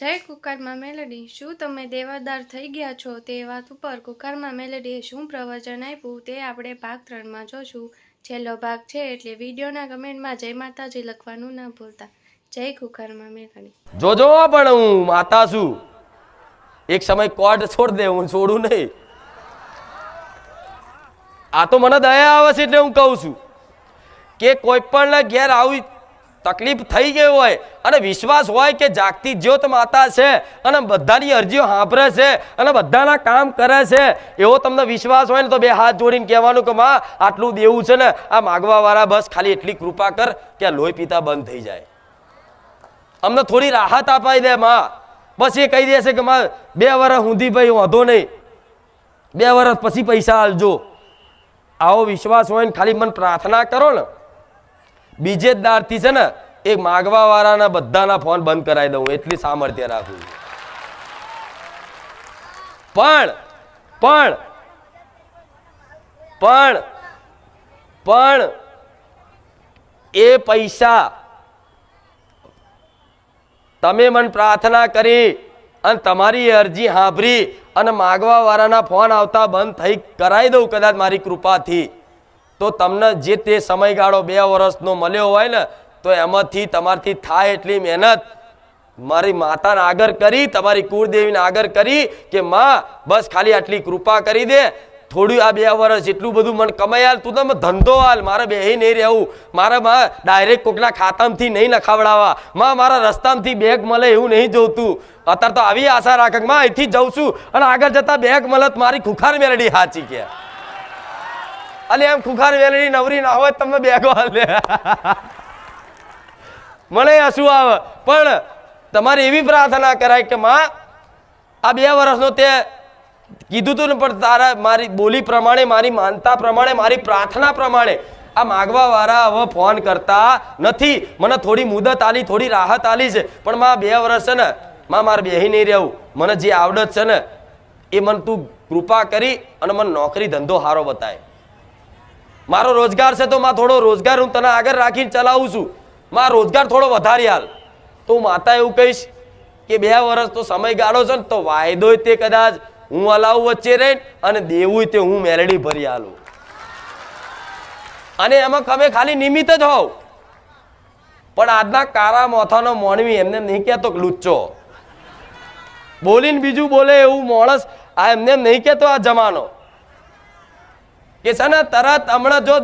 જય કુકરમાં મેલડી, શું તમે દેવાદાર થઈ ગયા છો? તે વાત ઉપર કુકરમાં મેલડીએ શું પ્રવચન આપ્યું તે આપણે ભાગ ત્રણમાં જોશું. છેલ્લો ભાગ છે એટલે વિડીયોના કમેન્ટમાં જય માતાજી લખવાનું ના ભૂલતા. જય કુકરમાં મેલડી. જોજો પણ હું માતા છું. એક સમય કોર્ટ છોડ દે, હું છોડું નહીં. આ તો મને દયા આવે છે એટલે હું કહું છું કે કોઈ પણ ઘેર આવી તકલીફ થઈ ગઈ હોય અને વિશ્વાસ હોય કે જાગતી જ્યોત માતા છે અને બધાની અરજીઓ સાંભળે છે અને બધાના કામ કરે છે, એવો તમને વિશ્વાસ હોય ને તો બે હાથ જોડીને કહેવાનું કે માં, આટલું દેવું છે ને, આ માગવાવાળા બસ, ખાલી એટલી કૃપા કર કે લોહી પીતા બંધ થઈ જાય. અમને થોડી રાહત અપાઈ દે માં. બસ એ કહી દેશે કે માં, બે વર્ષ ઊંધી ભાઈ વાંધો નહીં. બે વર્ષ પછી પૈસા આલજો. આવો વિશ્વાસ હોય ને ખાલી મને પ્રાર્થના કરો ને. બીજે દારથી છે ને, એ માગવા વાળાના બધાના ફોન બંધ કરાવી દઉં, એટલી સામર્થ્ય રાખું પણ પણ પણ પણ, એ પૈસા તમે મને પ્રાર્થના કરી અને તમારી અરજી સાંભળી અને માગવા વાળાના ફોન આવતા બંધ થઈ કરાવી દઉં કદાચ મારી કૃપાથી. તો તમને જે તે સમયગાળો બે વર્ષનો મળ્યો હોય ને, તો એમાંથી તમારથી થાય એટલી મહેનત. મારી માતાને આગળ કરી, તમારી કુળદેવીને આગળ કરી કે, માં, બસ ખાલી આટલી કૃપા કરી દે. થોડું આ બે વર્ષ એટલું બધું મને કમાઈ હાલ તું તમે ધંધો હાલ મારે બે નહીં રહેવું. મારે માં ડાયરેક્ટ કોકના ખાતામાંથી નહીં નખાવડાવવા માં, મારા રસ્તામાંથી બેગ મળે એવું નહીં જોતું. અત્યારે તો આવી આશા રાખે માં, અહીંથી જઉં છું. અને આગળ જતા બેગ મળે તો મારી ખુખાર મેળડી સાચી કે. અને એમ ખુખાર વેલડી નવરી ના હોય તમને બેગો હાલે મને હસું આવે, પણ તમારે એવી પ્રાર્થના કરાય કે માં, આ બે વર્ષનો તે કીધું તું ને, પણ તારા મારી બોલી પ્રમાણે, મારી માનતા પ્રમાણે, મારી પ્રાર્થના પ્રમાણે આ માગવા વાળા હવે ફોન કરતા નથી. મને થોડી મુદત આલી, થોડી રાહત આલી છે. પણ માં બે વર્ષ છે ને, માં મારે બેહી નહીં રહેવું. મને જે આવડત છે ને, એ મને તું કૃપા કરી અને મને નોકરી ધંધો સારો બતાય. મારો રોજગાર છે તો માં થોડો રોજગાર હું તને આગળ રાખીને ચલાવું છું. માં રોજગાર થોડો વધારી હાલ. તો માતા એવું કહીશ કે બે વર્ષ તો સમયગાળો છે ને તો વાયદો તે કદાચ હું હલાવું વચ્ચે રહીને અને દેવું તે હું મેલડી ભરી હાલું. અને એમાં તમે ખાલી નિમિત્ત જ હોવ પણ આજના કારા મોથાનો મોણવી એમને નહીં કહેતો લુચ્ચો. બોલીને બીજું બોલે એવું માણસ આ એમને એમ નહીં કહેતો આ જમાનો. કે છે ને, તરત હમણાં જો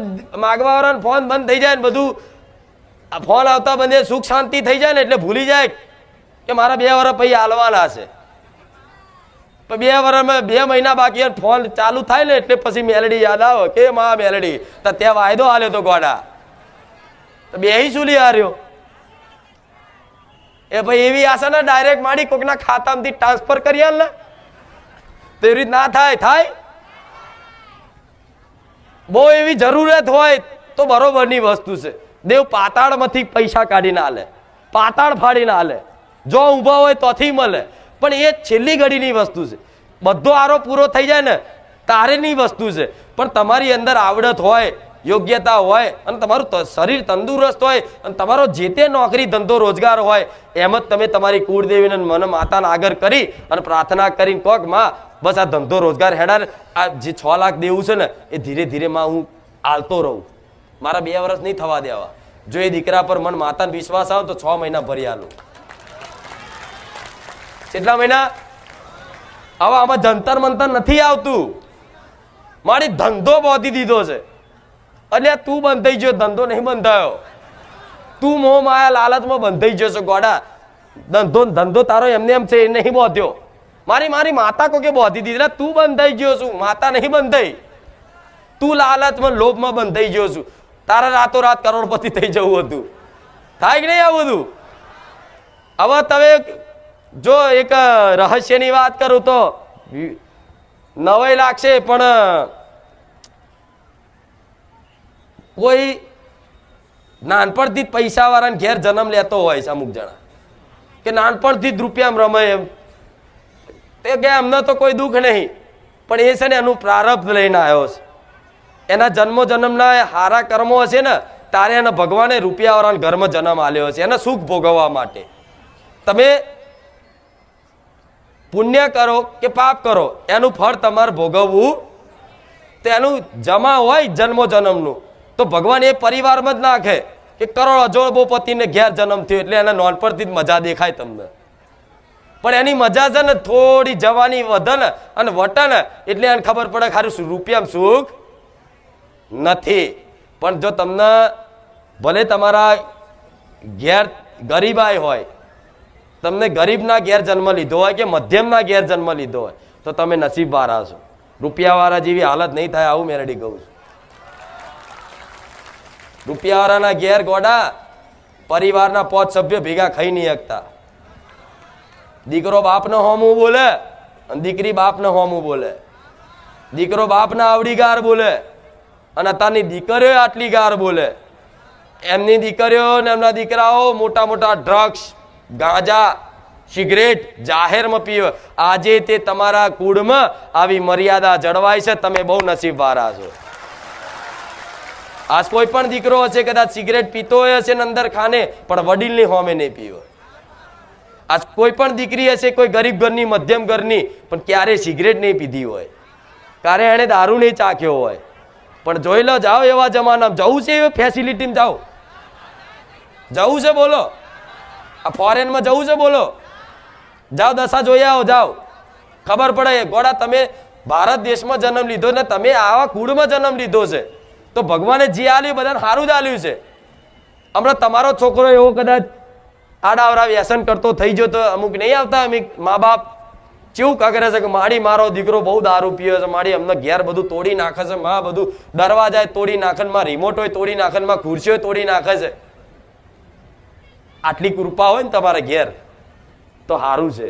માગવા વાળાનો ફોન બંધ થઈ જાય ને બધું ફોન આવતા બંને સુખ શાંતિ થઈ જાય ને એટલે ભૂલી જાય કે મારા બે વર્ષ પછી હાલવાના છે. પણ બે વર્ષમાં બે મહિના બાકી ફોન ચાલુ થાય ને એટલે પછી મેલડી યાદ આવે કે મા મેલડી, તો ત્યાં વાયદો હાલ્યો તો ગોડા. તો બે શું લી હાર્યો. એ ભાઈ એવી આશા ને ડાયરેક્ટ માડી કોકના ખાતામાંથી ટ્રાન્સફર કરી ને. તો એવી રીત ના થાય થાય. બહુ એવી જરૂરત હોય તો બરોબરની વસ્તુ છે. દેવ પાતાળમાંથી પૈસા કાઢીને આલે. પાતાળ ફાડીને આલે. જો ઊભા હોય તોથી મળે. પણ એ છેલ્લી ઘડીની વસ્તુ છે. બધો આરો પૂરો થઈ જાય ને તારેની વસ્તુ છે. પણ તમારી અંદર આવડત હોય, યોગ્યતા હોય, અને તમારું શરીર તંદુરસ્ત હોય, અને તમારો જે તે નોકરી ધંધો રોજગાર હોય, એમ જ તમે તમારી કુળદેવીને મન માતાને આગળ કરી અને પ્રાર્થના કરીને કોકમાં બસ આ ધંધો રોજગાર હેડા આ જે છ લાખ દેવું છે ને, એ ધીરે ધીરે માં હું આલતો રહું. મારા બે વર્ષ નહીં થવા દેવા. જો એ દીકરા પર મન માતાને વિશ્વાસ આવે તો છ મહિના ભરી આલું. કેટલા મહિના? હવે આમાં જંતર મંતર નથી આવતું. મારી ધંધો બોધી દીધો છે. એટલે તું બંધાઈ ગયો, ધંધો નહીં બંધાયો. તું મોહ માયા લાલચમાં બંધાઈ ગયો છે, ગોડા. ધંધો ધંધો તારો એમને એમ છે, એ નહીં બોધ્યો. મારી મારી માતા કોકે બોધી દીધા? તું બંધાઈ ગયો છું. માતા નહીં બંધાઈ. તું લાલચમાં, લોભમાં બંધાઈ ગયો છું. તારા રાતો રાત કરોડપતિ થઈ જવું હતું. થાય કે નહીં આવું બધું? હવે તમે જો એક રહસ્યની વાત કરું તો નવાઈ લાગશે, પણ કોઈ નાનપણથી જ પૈસાવાળાને ઘેર જન્મ લેતો હોય છે અમુક જણા. કે નાનપણથી જ રૂપિયામાં રમે એમ. તે કે એમને તો કોઈ દુઃખ નહીં, પણ એ છે ને એનું પ્રારબ્ધ લઈને આવ્યો છે. એના જન્મો જન્મના હારા કર્મો હશે ને, તારે એને ભગવાને રૂપિયાવાળાના ઘરમાં જન્મ આલ્યો છે, એને સુખ ભોગવવા માટે. તમે પુણ્ય કરો કે પાપ કરો, એનું ફળ તમારે ભોગવવું. તો એનું જમા હોય જન્મો જન્મનું તો ભગવાન એ પરિવારમાં જ નાખે કે કરોડ અજોડ બહુ પતિને ઘેર જન્મ થયો એટલે એના નોનપણથી જ મજા દેખાય તમને. પણ એની મજા છે ને, થોડી જવાની વધન અને વટન. એટલે એને ખબર પડે ખારું રૂપિયામાં સુખ નથી. પણ જો તમને ભલે તમારા ઘેર ગરીબાઈ હોય, તમને ગરીબના ઘેર જન્મ લીધો હોય કે મધ્યમના ઘેર જન્મ લીધો હોય, તો તમે નસીબવાળા છો. રૂપિયાવાળા જેવી હાલત નહીં થાય, આવું મેરડી કહું છું. રૂપિયાવાળાના ઘેર ગોડા પરિવારના પાંચ સભ્ય ભેગા ખાઈ નહીં શકતા. દીકરો બાપને હોમું બોલે અને દીકરી બાપને હોમું બોલે. દીકરો બાપના આવડી ગાર બોલે અને અત્યારની દીકરીઓ આટલી ગાર બોલે. એમની દીકરીઓ ને એમના દીકરાઓ મોટા મોટા ડ્રગ્સ ગાંજા સિગરેટ જાહેરમાં પીવે. આજે તે તમારા કુળમાં આવી મર્યાદા જળવાય છે, તમે બહુ નસીબવાળા છો. આજ કોઈ પણ દીકરો હશે, કદાચ સિગરેટ પીતો હશે ને અંદર ખાને, પણ વડીલની હોમે નહીં પીવે. આજ કોઈ પણ દીકરી હશે, કોઈ ગરીબ ઘરની, મધ્યમ ઘરની, પણ ક્યારેય સિગરેટ નહીં પીધી હોય. ક્યારે એણે દારૂ નહીં ચાખ્યો હોય. પણ જોઈ લો, જાઓ એવા જમાનામાં. જવું છે એવી ફેસિલિટીમાં જાઓ. જવું છે બોલો. આ ફોરેનમાં જવું છે બોલો. જાઓ, દશા જોઈ આવો, જાઓ. ખબર પડે, ગોડા, તમે ભારત દેશમાં જન્મ લીધો ને તમે આવા કુળમાં જન્મ લીધો છે. તો ભગવાને જે આલ્યું બધાને સારું જ આલ્યું છે. હમણાં તમારો છોકરો એવો કદાચ આડાવરા વ્યસન કરતો થઈ ગયો તો અમુક નહીં આવતા અમુક મા બાપ ચેવું કરે છે કે માડી મારો દીકરો બહુ દારૂ પીવે છે, માડી અમને ઘેર બધું તોડી નાખે છે, માં બધું દરવાજા તોડી નાખે માં રિમોટ હોય તોડી નાખે માં ખુરશીઓ તોડી નાખે છે. આટલી કૃપા હોય ને તમારા ઘેર, તો સારું છે.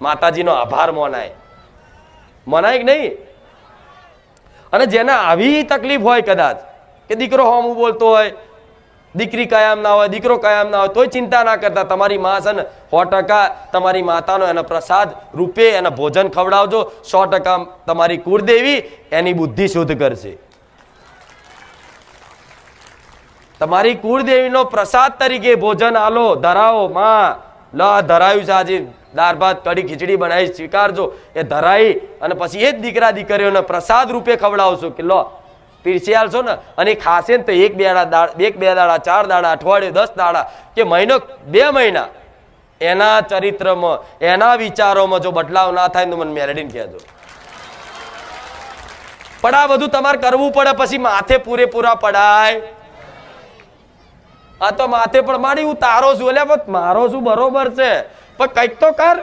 માતાજીનો આભાર મનાય. મનાય કે નહીં? અને જેને આવી તકલીફ હોય કદાચ, કે દીકરો હોમ બોલતો હોય દીકરી કાયમ ના હોય, દીકરો કાયમ ના હોય, તોય ચિંતા ના કરતા. તમારી માં છે ને, સો તમારી માતાનો એનો પ્રસાદ રૂપે એને ભોજન ખવડાવજો. સો ટકા તમારી કુળદેવી એની બુદ્ધિ શુદ્ધ કરશે. તમારી કુળદેવીનો પ્રસાદ તરીકે ભોજન આલો, ધરાવો. માં, લ, ધરાયું છે આજે. દાળ ભાત, કઢી, ખીચડી બનાવી, સ્વીકારજો. એ ધરાઈ અને પછી એ જ દીકરા દીકરીઓને પ્રસાદ રૂપે ખવડાવશો કે લો પીરસી આલશો ને, અને ખાશે ને તો એક બે દાડા એક બે દાડા, ચાર દાડા, અઠવાડિયું દસ દાડા કે મહિનો, બે મહિના. એના ચરિત્રમાં, એના વિચારોમાં જો બદલાવ ના થાય તો મને મેરેડીને કહેજો. પણ આ બધું તમારે કરવું પડે, પછી માથે પૂરેપૂરા પડાય. આ તો માથે પણ મારી, હું તારો છું, એટલે મારો છું બરોબર છે. પણ કંઈક તો કર.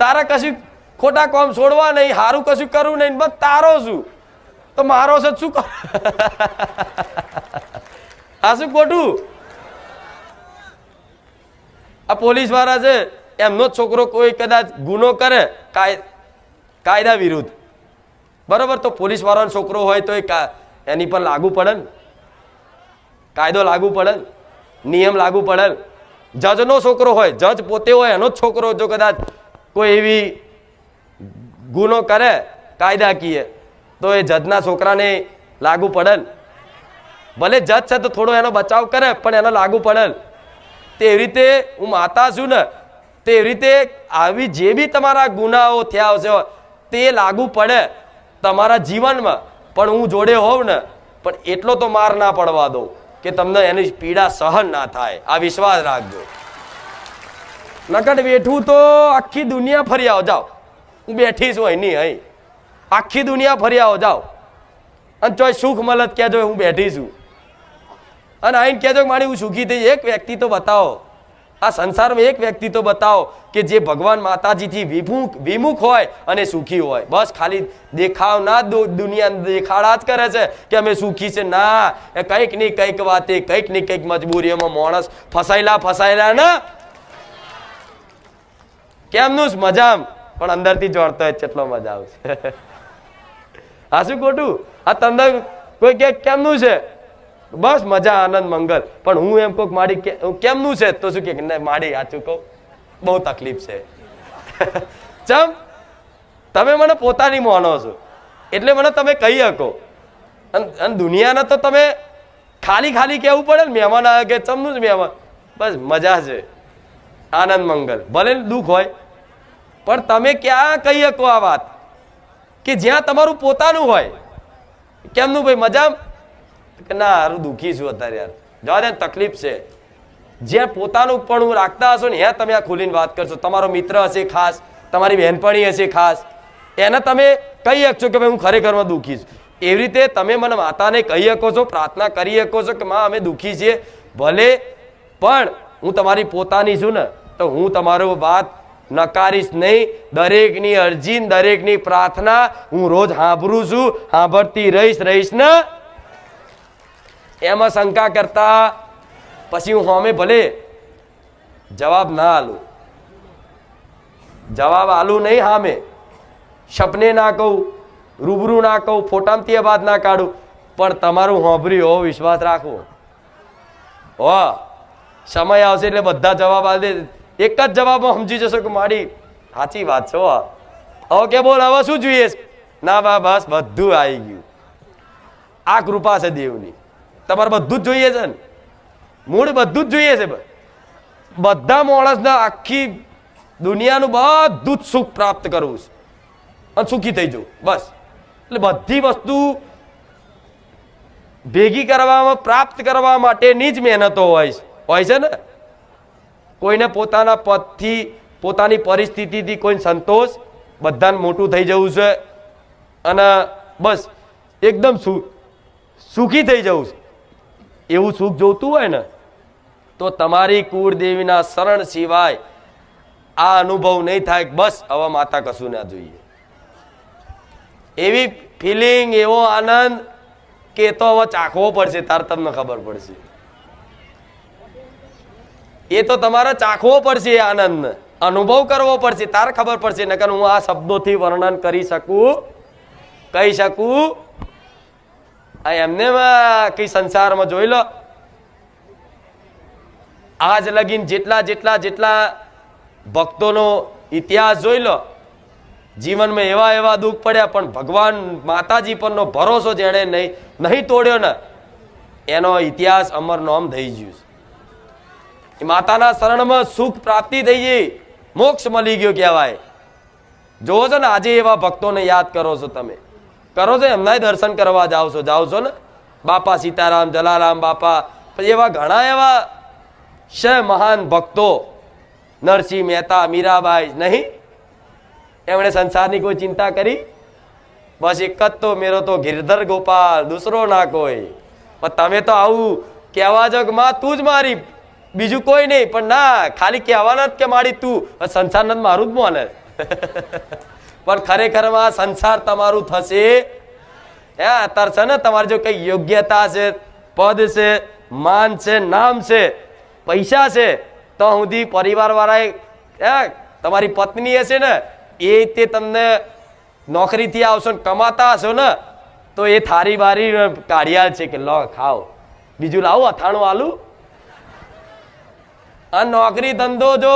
તારા કશું ખોટા કોમ છોડવા નહીં સારું કશું કરવું નહીં, બસ તારો છું. તો મારો છે, શું આ શું ખોટું? આ પોલીસવાળા છે, એમનો છોકરો કોઈ કદાચ ગુનો કરે, કાય, કાયદા વિરુદ્ધ. બરોબર, તો પોલીસ વાળાનો છોકરો હોય તો એ એની પર લાગુ પડે કાયદો લાગુ પડે નિયમ લાગુ પડે જજનો છોકરો હોય, જજ પોતે હોય, એનો જ છોકરો જો કદાચ કોઈ એવી ગુનો કરે, કાયદાકીય. તો એ જજના છોકરાને લાગુ પડે ભલે જજ છે તો થોડો એનો બચાવ કરે, પણ એનો લાગુ પડે તેવી રીતે હું માતા છું ને, તે રીતે આવી જે બી તમારા ગુનાઓ થયા હશે, તે લાગુ પડે તમારા જીવનમાં. પણ હું જોડે હોઉં ને, પણ એટલો તો માર ના પડવા દઉં કે તમને એની પીડા સહન ના થાય. આ વિશ્વાસ રાખજો. નકટ બેઠું તો આખી દુનિયા ફરી આવ જાઓ હું બેઠી છું અહીં અહીં. આખી દુનિયા ફરી આવો, જાઓ. અને ચોય સુખ મળત કહેજો, હું બેઠી છું. અને આઈને કહેજો મારી હું સુખી થઈ એક વ્યક્તિ તો બતાવો. આ સંસારમાં એક વ્યક્તિ તો બતાવો કે જે ભગવાન માતાજીથી વિમુખ વિમુખ હોય અને સુખી હોય. બસ ખાલી દેખાવ ના દુનિયા દેખાડા જ કરે છે કે અમે સુખી છે. ના, એ કંઈકની કંઈક વાતે, કંઈકની કંઈક મજબૂરીઓમાં માણસ ફસાયેલા ફસાયેલા ના કેમનું જ મજામ? પણ અંદરથી જોડતો હોય એટલો મજા આવશે. આ શું ખોટું. આ તમને કોઈ કે કેમનું છે? બસ મજા, આનંદ, મંગલ. પણ હું એમ કહું કે મારી કે- હું કેમનું છે તો શું કે મારી આ કહું. બહુ તકલીફ છે. ચમ, તમે મને પોતાની માનો છો. એટલે મને તમે કહી શકો. અને દુનિયાને તો તમે ખાલી ખાલી કહેવું પડે ને, મહેમાન આવે કે ચમનું જ મહેમાન. બસ મજા છે. આનંદ, મંગલ. ભલે દુઃખ હોય. પણ તમે ક્યાં કહી શકો આ વાત? કે જ્યાં તમારું પોતાનું હોય. કેમનું ભાઈ મજા ના, હારું, દુઃખી છું અત્યારે યાર. જવા દે તકલીફ છે. જ્યાં પોતાનું પણ હું રાખતા હશો ને, ત્યાં તમે આ ખોલીને વાત કરશો. તમારો મિત્ર હશે ખાસ, તમારી બહેનપણી હશે ખાસ. એને તમે કહી શકશો કે ભાઈ, હું ખરેખરમાં દુઃખી છું. એવી રીતે તમે મને માતાને કહી શકો છો, પ્રાર્થના કરી શકો છો કે, માં, અમે દુઃખી છીએ. ભલે, પણ હું તમારી પોતાની છું ને, તો હું તમારો વાત નકારીશ નહીં. દરેકની અરજી દરેકની પ્રાર્થના હું રોજ સાંભળું છું. સાંભળતી રહીશ રહીશ ને. એમાં શંકા કરતા પછી હું હોમે ભલે જવાબ ના આલું જવાબ આલું નહીં હામે સપને ના કહું, રૂબરૂ ના કહું ફોટામતી વાત ના કાઢું. પણ તમારું હોંભર્યું હો વિશ્વાસ રાખવો હો સમય આવશે એટલે બધા જવાબ આલે એક જ જવાબમાં સમજી જશો કે મારી સાચી વાત છે. હવે કે બોલ, હવે શું જોઈએ? ના બા, બસ બધું આવી ગયું. આ કૃપા છે દેવની. તમારે બધું જ જોઈએ છે ને? મૂળ બધું જ જોઈએ છે બધા માણસને આખી દુનિયાનું બધું જ સુખ પ્રાપ્ત કરવું છે. અને સુખી થઈ જવું. બસ. એટલે બધી વસ્તુ ભેગી કરવામાં, પ્રાપ્ત કરવા માટેની જ મહેનતો હોય હોય છે ને? કોઈને પોતાના પદથી, પોતાની પરિસ્થિતિથી કોઈ સંતોષ, બધાને મોટું થઈ જવું છે. અને બસ, એકદમ સુખી થઈ જવું છે. એવું સુખ જોતું હોય ને, તો તમારી કુળદેવીના શરણ સિવાય આ અનુભવ નહીં થાય બસ હવે માતા કશું ના જોઈએ. એવી ફિલિંગ એવો આનંદ કે તો હવે ચાખવો પડશે, તાર તમને ખબર પડશે. એ તો તમારે ચાખવો પડશે આનંદ અનુભવ કરવો પડશે, તારે ખબર પડશે, નકર હું આ શબ્દોથી વર્ણન કરી શકું, કહી શકું. આ એમને કઈ સંસારમાં જોઈ લો. આજ લગીન જેટલા જેટલા જેટલા ભક્તોનો ઇતિહાસ જોઈ લો. જીવનમાં એવા એવા દુઃખ પડ્યા, પણ ભગવાન માતાજી પરનો ભરોસો જેણે નહીં નહીં તોડ્યો ને, એનો ઇતિહાસ અમર નોમ થઈ ગયું છે. માતાના શરણમાં સુખ પ્રાપ્તિ થઈ ગઈ. મોક્ષ મળી ગયો કહેવાય. જોવો છો ને, આજે એવા ભક્તોને યાદ કરો છો તમે. કરો છો એમનાય દર્શન કરવા જાઓ છો. જાઓ છો ને? બાપા સીતારામ, જલારામ બાપા એવા ઘણા એવા છે મહાન ભક્તો. નરસિંહ મહેતા, મીરાબાઈ, નહીં? એમણે સંસારની કોઈ ચિંતા કરી? બસ એક જ તો, મેરો તો ગિરધર ગોપાલ, દૂસરો ના કોઈ. પણ તમે તો આવું કહેવા છો કે તું જ મારી બીજું કોઈ નહીં, પણ ના, ખાલી કહેવાના જ કે મારી તું. પણ સંસાર નથી મારું જ મોને પણ ખરેખરમાં સંસાર તમારું થશે. હે, અત્યારે છે ને, તમારી જો કઈ યોગ્યતા છે, પદ છે, માન છે, નામ છે, પૈસા છે, તો સુધી પરિવાર વાળાએ હે, તમારી પત્ની હશે ને, એ તે તમને નોકરીથી આવશો ને કમાતા હશો ને, તો એ થારી બારી કાઢ્યા છે કે લો, ખાઓ. બીજું લાવો અથાણું આલું. આ નોકરી ધંધો જો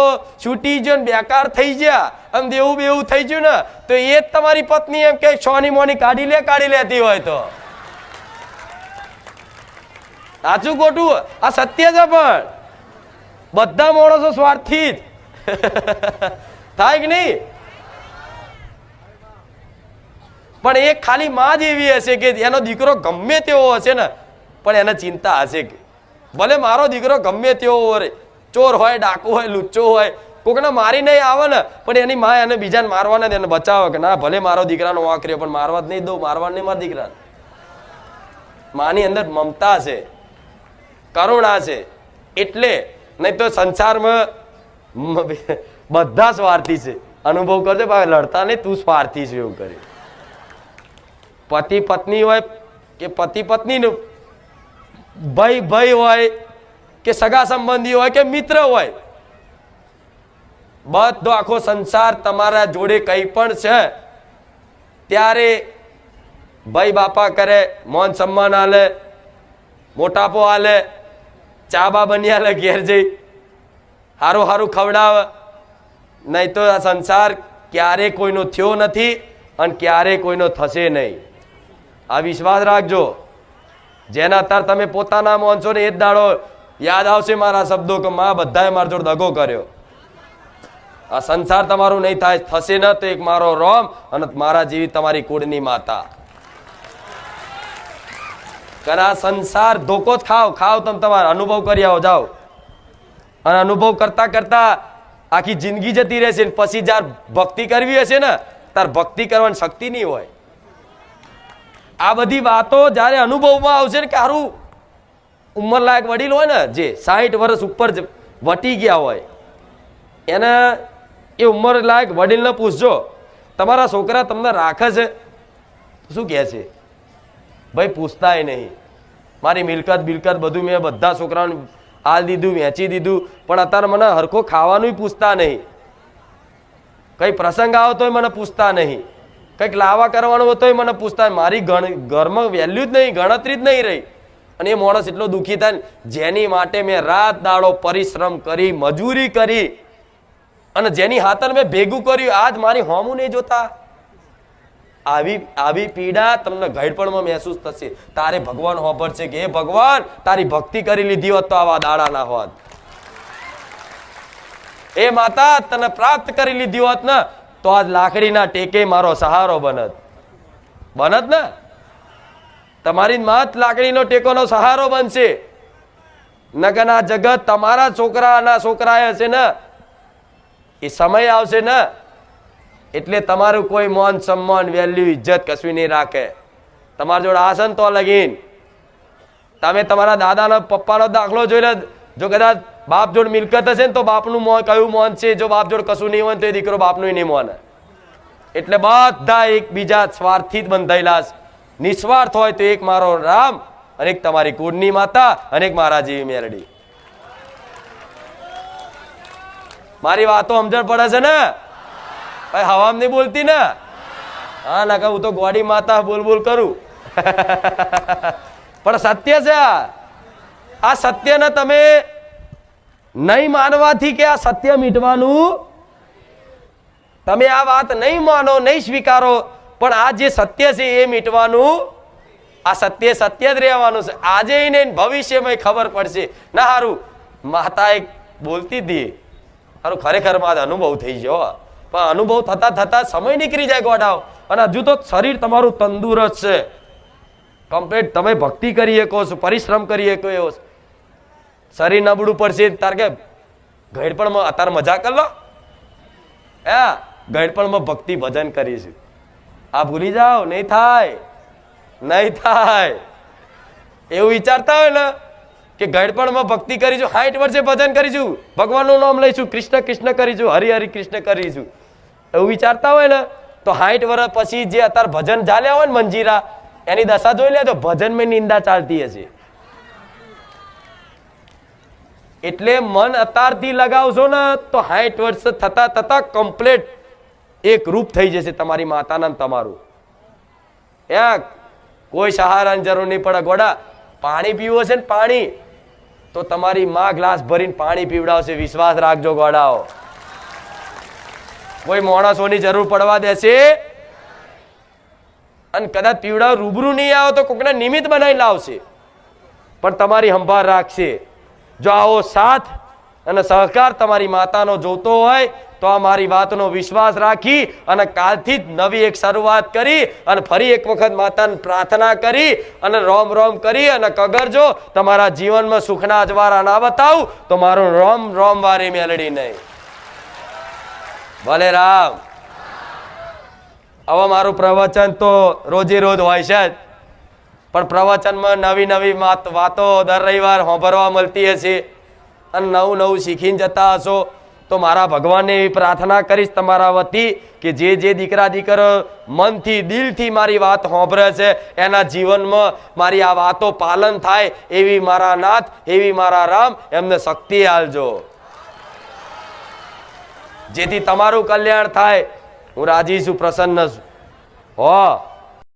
છૂટી ગયો ને બેકાર થઈ ગયા આમ દેવું બેવું થઈ ગયું ને, તો એ જ તમારી પત્ની એમ કે છોની મોની કાઢી લે, કાઢી લેતી હોય તો. સાચું ખોટું? આ સત્ય છે પણ. બધા માણસો સ્વાર્થી જ. થાય કે નહીં? પણ એ ખાલી માં જ એવી હશે કે એનો દીકરો ગમે તેવો હશે ને, પણ એને ચિંતા હશે કે, ભલે મારો દીકરો ગમે તેવો હોય ચોર હોય, ડાકુ હોય, લુચ્ચો હોય, કોકને મારી નહીં આવે ને, પણ એની માં એને બીજાને મારવાના નથી એને બચાવે કે ના, ભલે મારો દીકરાનો વાંક રહ્યો, પણ મારવા જ નહીં દઉં મારવા નહીં મારા દીકરાને. માની અંદર મમતા છે, કરુણા છે, એટલે નહીં તો સંસારમાં બધા સ્વાર્થી છે. અનુભવ કરજો, ભાઈ, લડતા નહીં, તું સ્વાર્થી છે એવું કરે. પતિ પત્ની હોય કે પતિ પત્નીનું ભાઈ ભાઈ હોય કે સગા સંબંધી હોય કે મિત્ર હોય, બધો આખો સંસાર તમારા જોડે કંઈ પણ છે, ત્યારે ભાઈ બાપા કરે, મોન સન્માન આલે, મોટાપો આલે, ચાબા બની આલે ઘેર જઈ, હારું હારું ખવડાવે. નહીં તો આ સંસાર ક્યારે કોઈનો થયો નથી અને ક્યારે કોઈનો થશે નહીં. આ વિશ્વાસ રાખજો. જેના અત્યારે તમે પોતાના માનશો ને એ જ દાડો યાદ આવશે મારા શબ્દો કે માં બધાએ મારા જોડે દગો કર્યો. આ સંસાર તમારું નહીં થાય, થશે ન તો એક મારો રોમ અને મારા જેવી તમારી કુળની માતા. કારણ સંસાર ધોકો જ ખાવ ખાવ તમે તમારો, અનુભવ કરી આવો, જાઓ. અને અનુભવ કરતા કરતા આખી જિંદગી જતી રહેશે પછી જ્યારે ભક્તિ કરવી હશે ને તાર ભક્તિ કરવાની શક્તિ નહીં હોય. આ બધી વાતો જ્યારે અનુભવમાં આવશે ને કે હારું ઉંમર લાયક વડીલ હોય ને, જે સાહીઠ વર્ષ ઉપર વટી ગયા હોય, એને એ ઉંમર લાયક વડીલને પૂછજો, તમારા છોકરા તમને રાખે છે? શું કહે છે? ભાઈ, પૂછતાય નહીં. મારી મિલકત બિલકત બધું મેં બધા છોકરાઓને હાલ દીધું, વેચી દીધું, પણ અત્યારે મને હરખો ખાવાનું પૂછતા નહીં. કંઈ પ્રસંગ આવો તોય મને પૂછતા નહીં. કંઈક લાવા કરવાનું હોય મને પૂછતા મારી ઘરમાં વેલ્યુ જ નહીં, ગણતરી જ નહીં રહી. અને એ માણસ એટલો દુઃખી થાય જેની માટે મેં રાત દાડો પરિશ્રમ કરી, મજૂરી કરી અને જેની હાથર મેં ભેગું કર્યું, આજ મારી હોમું નહીં જોતા. આવી આવી પીડા તમને ઘડપણમાં મહેસૂસ થશે. તારે ભગવાન હોબર છે કે, હે ભગવાન, તારી ભક્તિ કરી લીધી હોત તો આવા દાડા ના હોત. એ માતા, તને પ્રાપ્ત કરી લીધી હોત ને, તો આજ લાકડીના ટેકે મારો સહારો બનત. બનત ને? તમારી માત લાકડીનો ટેકોનો સહારો બનશે. નગરના જગત તમારા છોકરાના છોકરા હશે ને. એ સમય આવશે ને. એટલે તમારું કોઈ મોન સન્માન, વેલ્યુ, ઇજ્જત કશું નહીં રાખે. તમારા જોડે આસન તો લગીન. તમે તમારા દાદાનો પપ્પાનો દાખલો જોઈ લે. જો કદાચ બાપ જોડ મિલકત હશે ને તો બાપનું મોન કયું મોન છે? જો બાપ જોડ કશું નહીં હોય તો એ દીકરો બાપનું નહીં મોને. એટલે બધા એકબીજા સ્વાર્થી જ બંધાયેલા છે. નિસ્વાર્થ હોય તો એક મારો રામ અને એક તમારી કુળની માતા અને એક મારા જેવી મેરડી મારી વાતો સમજણ પડે છે ને? ભાઈ, હવામ નહીં બોલતી ને? હા, ના હું તો ગોડી માતા બોલ બોલ કરું. પણ સત્ય છે આ. આ સત્યને તમે નહીં માનવાથી કે આ સત્ય મીટવાનું? તમે આ વાત નહીં માનો, નહીં સ્વીકારો પણ આ જે સત્ય છે એ મીટવાનું, આ સત્ય સત્ય જ રહેવાનું છે. આજે ને ભવિષ્યમાં ખબર પડશે. ના સારું માતા એક બોલતી હતી હારું, ખરેખર મારે અનુભવ થઈ ગયો પણ અનુભવ થતા થતા સમય નીકળી જાય ગોડાઓ અને હજુ તો શરીર તમારું તંદુરસ્ત છે. કમ્પ્લીટ તમે ભક્તિ કરી શકો છો, પરિશ્રમ કરી શકો એવો. શરીર નબળું પડશે તાર કે ઘડપણમાં અત્યારે મજા કર લો. હે ઘડપણમાં ભક્તિ ભજન કરીશું. આ ભૂલી જાઓ, નહીં થાય નહીં થાય. એવું વિચારતા હોય ને કે ગડપણમાં ભક્તિ કરીશું, સાઠ વર્ષે ભજન કરીશું, ભગવાનનું નામ લઈશું, કૃષ્ણ કૃષ્ણ કરીશું, હરિહરિ હરિ કૃષ્ણ કરીશું. એવું વિચારતા હોય ને તો સાઠ વર્ષ પછી જે અત્યારે ભજન ચાલ્યા હોય ને મંજીરા, એની દશા જોઈ લે તો ભજનમાં નિંદા ચાલતી હશે. એટલે મન અત્યારથી લગાવશો ને તો સાઠ વર્ષ થતા થતા કમ્પ્લેટ એક રૂપ થઈ જશે તમારી માતાના તમારું. એક કોઈ સહારાની જરૂર નહીં પડે ગોડા. પાણી પીવું હશે ને પાણી. તો તમારી માં ગ્લાસ ભરીને પાણી પીવડાવશે. વિશ્વાસ રાખજો ગોડાઓ. કોઈ માણસોની જરૂર પડવા દેશે. અને કદાચ પીવડાવ, રૂબરૂ નહીં આવો તો કોકને નિમિત્ત બનાવી લાવશે. પણ તમારી સંભાળ રાખશે. જો આવો સાથ અને સહકાર તમારી માતાનો જોતો હોય તો મારી વાતનો વિશ્વાસ રાખી અને કાલથી જ નવી એક શરૂઆત કરી અને ફરી એક વખત માતાને પ્રાર્થના કરી અને રોમ રોમ કરી અને કગરજો તમારા જીવનમાં સુખના અજવાળા ના બતાવું, તો મારું રોમ રોમ વારી મેલડી નહીં. ભલે રામ. હવે મારું પ્રવચન તો રોજે રોજ હોય છે જ. પણ પ્રવચનમાં નવી નવી વાત દર રવિવાર સાંભળવા મળતી હશે. અને નવું નવું શીખીને જતા હશો. તો મારા ભગવાનને એવી પ્રાર્થના કરીશ તમારા વતી કે જે જે દીકરા દીકરો મનથી, દિલથી મારી વાત હોંભરે છે, એના જીવનમાં મારી આ વાતો પાલન થાય એવી મારા નાથ, એવી મારા રામ, એમને શક્તિ આલજો. જેથી તમારું કલ્યાણ થાય. હું રાજી છું, પ્રસન્ન છું. હો.